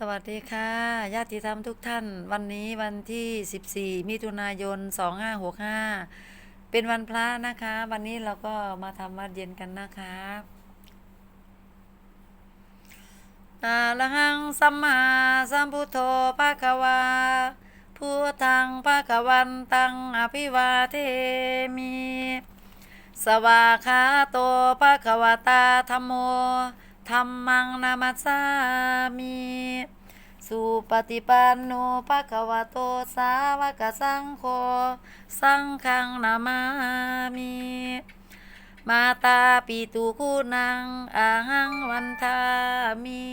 สวัสดีค่ะญาติธรรมทุกท่าน วันนี้วันที่ 14 มิถุนายน 2565 เป็นวันพระนะคะ วันนี้เราก็มาทำวัดเย็นกันนะคะอาละหังสัมมาสัมพุทโธภะคะวาพุทธังภะคะวันตังอภิวาเทมิ สวาคาโตภะคะวตาธัมโม ธัมมังนามัสามิสุปฏิปันโนภะคะวะโตสาวกสังโฆสังฆังนามามิมาตาปิตุคุณังอาหังวันทามิ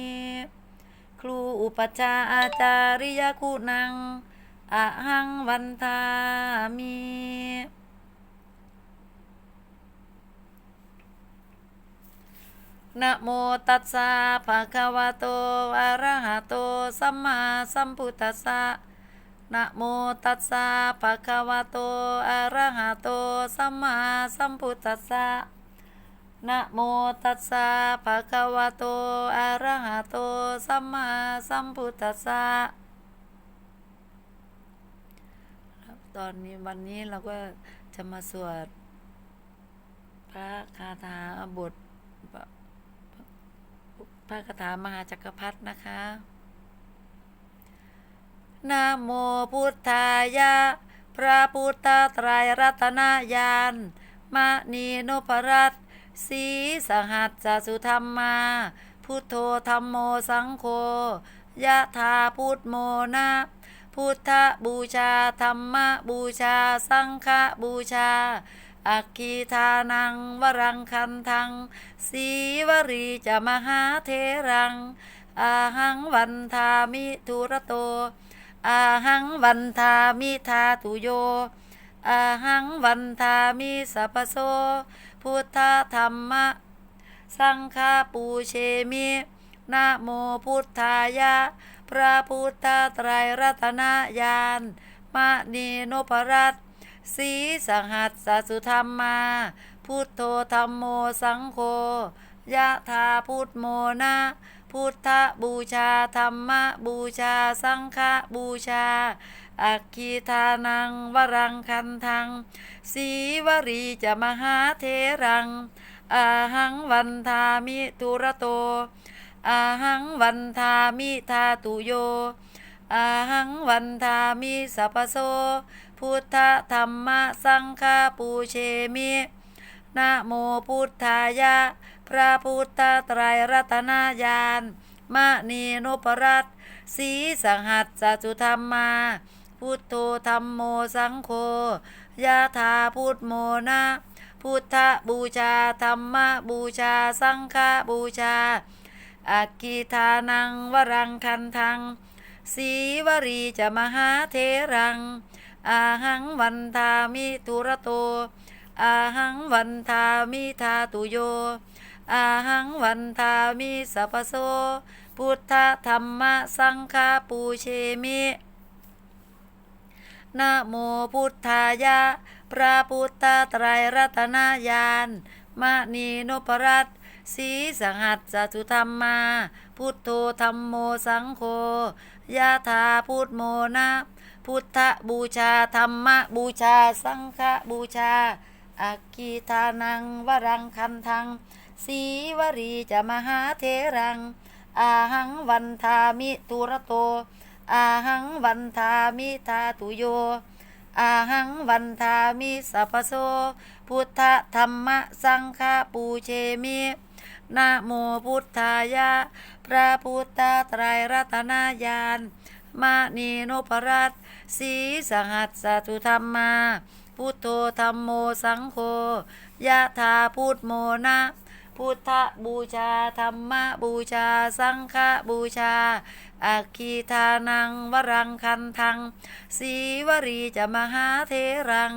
ครูอุปชาอาจาริยคุณังอาหังวันทามิ นะโมตัสสะภะคะวะโตอะระหะโตสัมมาสัมพุทธัสสะนะโมตัสสะภะคะวะโตอะระหะโตสัมมาสัมพุทธัสสะนะโมตัสสะภะคะวะโตอะระหะโตสัมมาสัมพุทธัสสะตอนนี้วันนี้เราก็จะมาสวดพระคาถาบท ระคาถามหาจักรพรรดินะคะนะโมพุทธายะ พระพุทธไตรรัตนญาณมณีนพรัตสีสหัสสสุธรรมา พุทโธธรรมโมสังโฆยะธาพุทโมนะพุทธบูชาธรรมบูชา สังฆบูชา อักขีทานัง วรังคันทัง สีวรีจะมหาเทรัง อาหังวันทามิทุระโต อาหังวันทามิทาตุโย อาหังวันทามิสัพโส พุทธธรรมะ สังฆาปูเชมินะโมพุทธายะ พระพุทธไตรรัตนญาณมณีนพรัตน์ สีสังหัสสสุธรรมมา พุทโธธรรมโมสังโฆยะธาพุทโมนะพุทธบูชาธรรมบูชาสังฆบูชา อักขีทานังวรังคันทัง สีวรีจะมหาเทรัง อาหังวันทามิทุระโต อาหังวันทามิทาตุโย อาหังวันทามิสัพพโส พุทธธรรมสังฆปูเชมินะโมพุทธายะ พระพุทธไตรรัตนญาณมณีนพรัตน์สีสังหัสสจุธรรมา พุทโธธรรมโมสังโฆยะธาพุทโมนะพุทธบูชาธรรมบูชาสังฆบูชาอักขีทานังวรังคันทังสีวรีจะมหาเทรัง อาหังวันทามิทุระโตอาหังวันทามิทาตุโยอาหังวันทามิสัพโส พุทธธรรมสังฆปูเชมินะโมพุทธายะ พระพุทธไตรรัตนญาณมณีนพรัตน์ สีสังหัสสจุธรรมมา พุทโธธรรมโมสังโฆยะธาพุทโมนะ พุทธบูชาธรรมบูชา สังฆบูชาอักขีทานังวรังคันทัง สีวรีจะมหาเทรัง อาหังวันทามิตุระโต อาหังวันทามิทาตุโย อาหังวันทามิสัพพโสพุทธธรรมสังฆปูเชมิ นะโมพุทธายะ พระพุทธไตรรัตนญาณมณีนพรัตสีสหัสสตุธรรมาพุทโธธรรมโมสังโฆยะธาพุทโมนะพุทธบูชาธรรมบูชา สังฆบูชาอักขีทานังวรังคันทังสีวรีจะมหาเทรัง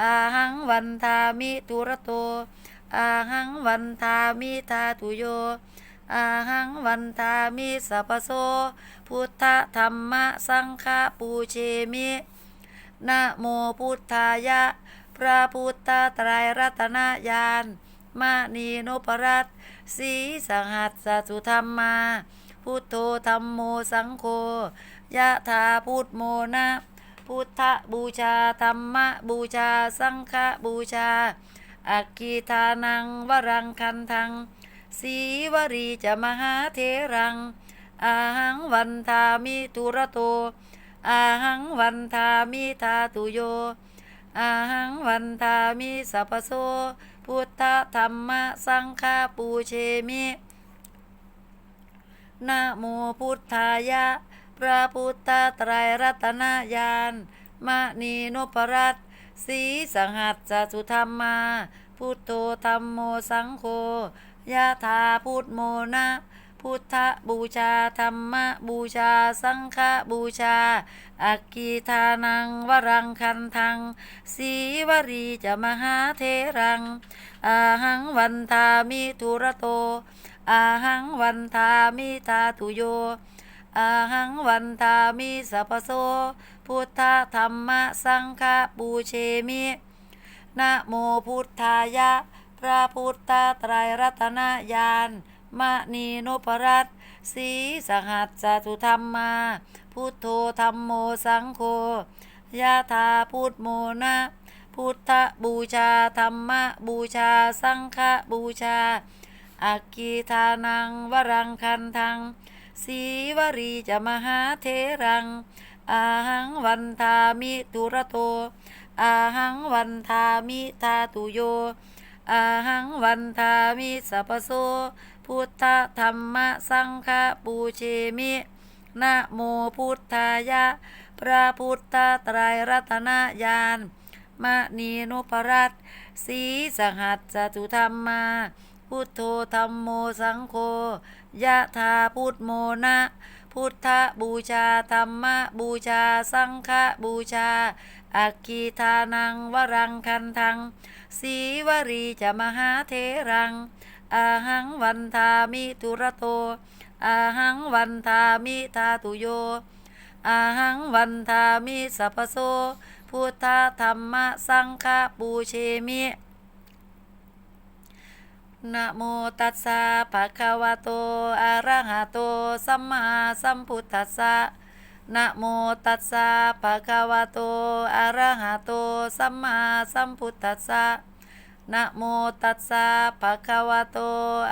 อาหังวันทามิตุระโต อาหังวันทามิทาตุโยอาหังวันทามิสัพโส พุทธธรรมสังฆปูเชมินะโมพุทธายะ พระพุทธไตรรัตนญาณมณีนพรัตสีสังหัสสสุธรรมา พุทโธธรรมโมสังโฆยะถาพุทโมนะ พุทธบูชาธรรมบูชา สังฆบูชา อักขีทานังวรังคันทังสีวรีจะมหาเทรังอาหังวันทามิตุระโตอาหังวันทามิทาตุโยอาหังวันทามิสัพโสพุทธธรรมสังฆปูเชมินะโมพุทธายะ พระพุทธไตรรัตนญาณมณีนพรัตน สีสังหัสจสุธรรมา พุทโธธรรมโมสังโฆยะถาพุทโมนะพุทธบูชาธรรมบูชาสังฆบูชา อักกีทานังวรังคันทังสีวรีจะมหาเทรัง อาหังวันทามิทุระโต อาหังวันทามิทาตุโย อาหังวันทามิสัพพโส พุทธธรรมสังฆปูเชมินะโมพุทธายะ พระพุทธไตรรัตนญาณมณีนพรัตน์สีสหัสจตุธรรมมา พุทโธธรรมโมสังโฆยะถาพุทโมนะพุทธบูชาธรรมบูชาสังฆบูชาอักกีทานังวรังคันทังสีวรีจะมหาเทรัง อาหังวันทามิตุระโตอาหังวันทามิทาตุโยอาหังวันทามิสัพโสพุทธธรรมสังฆปูเชมินะโมพุทธายะ พระพุทธตรรัตนญาณมณีนุปรัตน์สีสหัสจตุธรรมมา พุทโธธรรมโมสังโฆยะถาพุทโมนะ พุทธบูชาธรรมบูชา สังฆบูชา อักขีทานังวรังคันทังสีวรีจะมหาเทรัง อาหังวันทามิทุระโต อาหังวันทามิทาตุโย อาหังวันทามิสัพพโสพุทธธรรมสังฆปูเชมิ นะโมตัสสะภะคะวะโต อะระหะโต สัมมาสัมพุทธัสสะนะโมตัสสะภะคะวะโต อะระหะโต สัมมาสัมพุทธัสสะนะโมตัสสะภะคะวะโต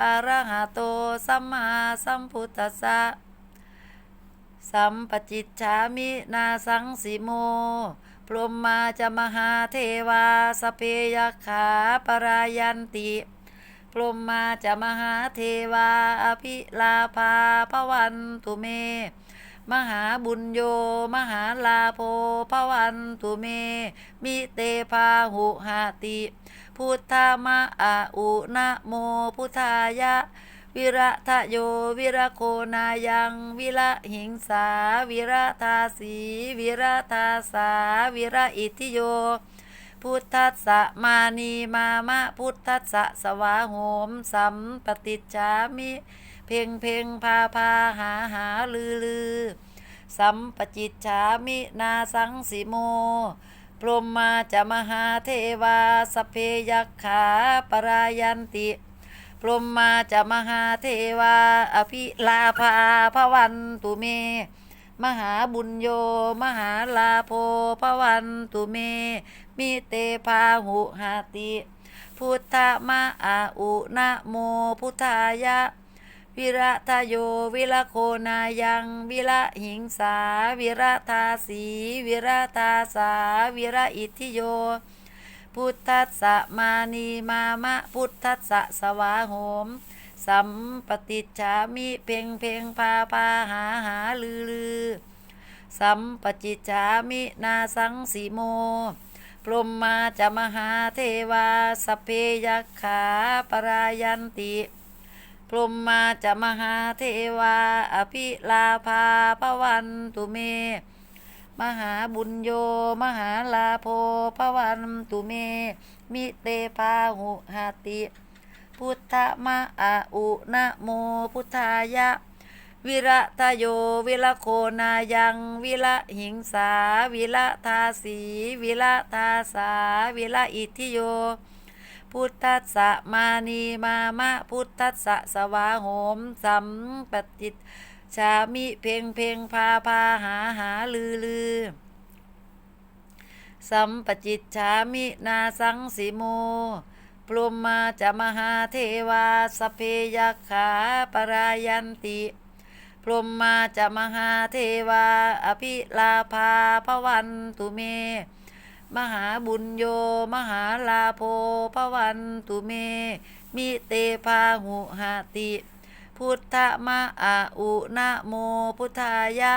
อะระหะโต สัมมาสัมพุทธัสสะ สัมปจิจฉามินาสังสิโม พรหมมาจะมหาเทวาสเพยขาปรายันติ พรหมาจะมหาเทวาอภิลาภาพวันตุเม มหาบุญโย มหาลาโภพวันตุเม มิเตพาหุหาติ พุทธามะอาอุนะโมพุทธายะ วิระทะโยวิระโคนายังวิระหิงสา วิระทาสี วิระทาสา วิระอิทิโย พุทธัสสะมานีมามะพุทธัสสะสวาโหมสัมปติจามิ เพ่งเพ่งพาพาหาหาลือลือ สัมปจิจฉามินาสังสิโม พรหมาจะมหาเทวาสเพยักขาปรายันติพรหมาจะมหาเทวาอภิลาภาพวันตุเม มหาบุญโย มหาลาโภพวันตุเม มิเตพาหุหาติ พุทธมะอาอุนะโมพุทธายะ วิระทะโยวิระโคนายังวิระหิงสา วิระทาสีวิระทาสา วิระอิทธิโยพุทธัสสะมานีมามะพุทธัสสะสวาโหม สัมปติจฉามิเพ่งเพ่งพาพาหาหาลือลือ สัมปจิจฉามินาสังสีโม พรหมาจะมหาเทวาสเพยักขาปรายันติ พรหมาจะมหาเทวาอภิลาภาพวันตุเม มหาบุญโยมหาลาโภพวันตุเม มิเตพาหุหาติ พุทธมะอาอุนะโมพุทธายะ วิระทะโยวิระโคนายังวิระหิงสา วิระทาสีวิระทาสา วิระอิทธิโย พุทธัสสะมานีมามะพุทธัสสะสวาโหมสัมปติชามิเพ่งเพ่งพาพาหาหาลือลือสัมปจิตฉามินาสังสิโม ปรุมมาจะมหาเทวาสเพยักขาปรายันติ พรหมมาจะมหาเทวา อภิลาภาพวันตุเม มหาบุญโย มหาลาโภพวันตุเม มิเตพาหุหติ พุทธมะอาอุนะโมพุทธายะ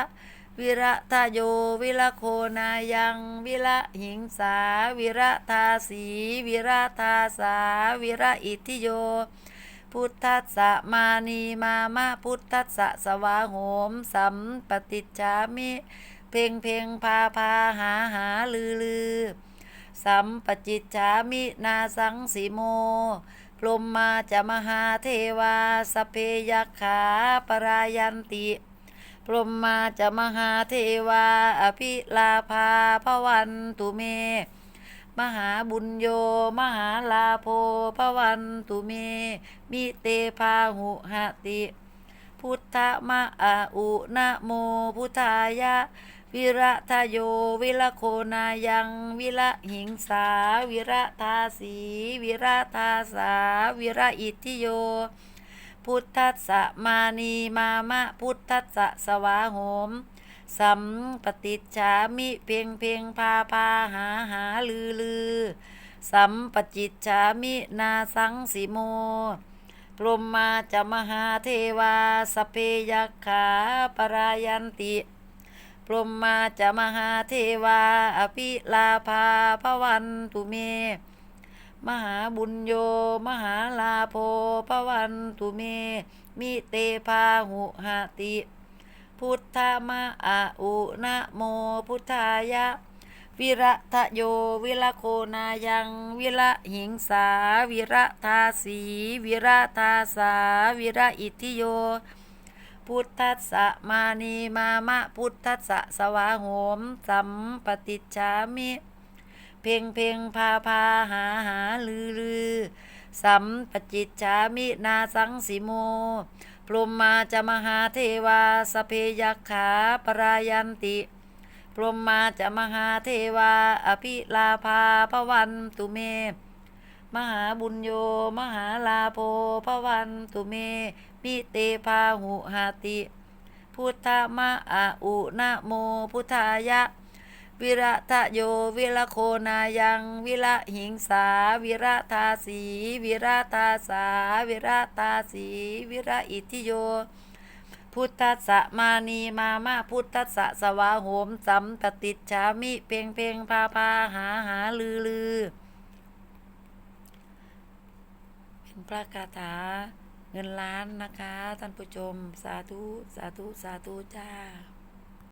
วิระทะโยวิระโคนายัง วิระหิงสา วิระทาสี วิระทาสา วิระอิทิโย พุทธัสสะมานีมามะพุทธัสสะสวาโหม สัมปติจฉามิ เพ่งเพ่งพาพาหาหาลือลือ สัมปจิตฉามินาสังสีโมพรมมาจะมหาเทวาสเพยักขาปรายันติ พรหมาจะมหาเทวา อภิลาภาพวันตุเม มหาบุญโย มหาลาโภพวันตุเม มิเตพาหุหติ พุทธมะอาอุนะโมพุทธายะ วิระทะโย วิระโคนายัง วิระหิงสา วิระทาสี วิระทาสา วิระอิทธิโย พุทธัสสะมานีมามะพุทธัสสะสวาโหม สัมปติจฉามิเพ่งเพ่งพาพาหาหาลือลือ สัมปจิตฉามินาสังสิโมพรมมาจะมหาเทวาสเพยักขาปรายันติพรมมาจะมหาเทวาอภิลาภาพวันตุเม มหาบุญโย มหาลาโภพวันตุเม มิเตพาหุหติ พุทธมะอาอุนะโมพุทธายะ วิระทะโย วิระโคนายัง วิระหิงสา วิระทาสี วิระทาสา วิระอิทธิโย พุทธัสสะมานีมามะพุทธัสสะสวาโหมสัมปติจามิ เพ่งเพ่งพาพาหาหาลือลือสัมปจิตฉามินาสังสิโม พรหมมาจะมหาเทวาสเพยักขาปรายันติ พรหมมาจะมหาเทวา อภิลาภาพวันตุเม มหาบุญโย มหาลาโภพวันตุเม มิเตพาหุหาติ พุทธมะอาอุนะโมพุทธายะ วิระทะโยวิระโคนายัง วิระหิงสา วิระทาสี วิระทาสา วิระทาสี วิระอิทิโย พุทธัสสะมานีมามะพุทธัสสะสวาโหมสัมปติจฉามิเพ่งเพ่งพาพาหาหาลือลือเป็นพระคาถาเงินล้านนะคะ ท่านผู้ชม สาธุ สาธุ สาธุจ้า